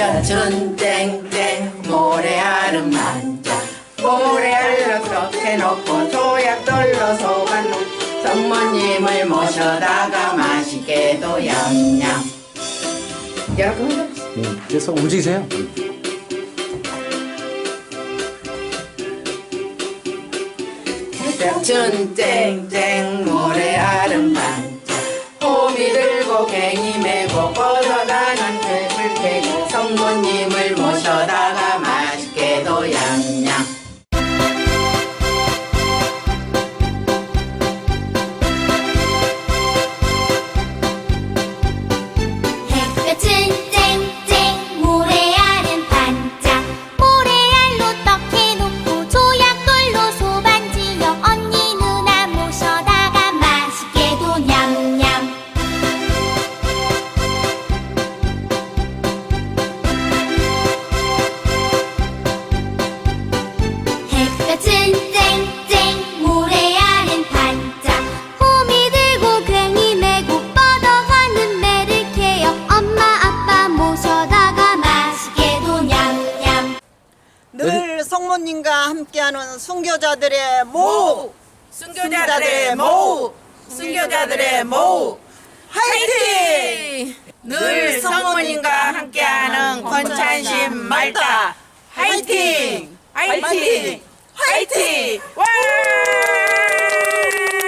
볕은 땡땡 모래알은 반짝. 모래알로 떡해 놓고 조약 돌로 속아놓은 성모님을 모셔다가 맛있게도 얌얌 흔들어 네, 그래서 움직이세요. 볕은 땡땡 모래알은 반짝. 호미 들고 갱이 메 늘 성모님과 함께하는 순교자들의 모 순교자들의 모 순교자들의 모 화이팅! 늘 성모님과 함께하는 권찬심 말다. 화이팅! 화이팅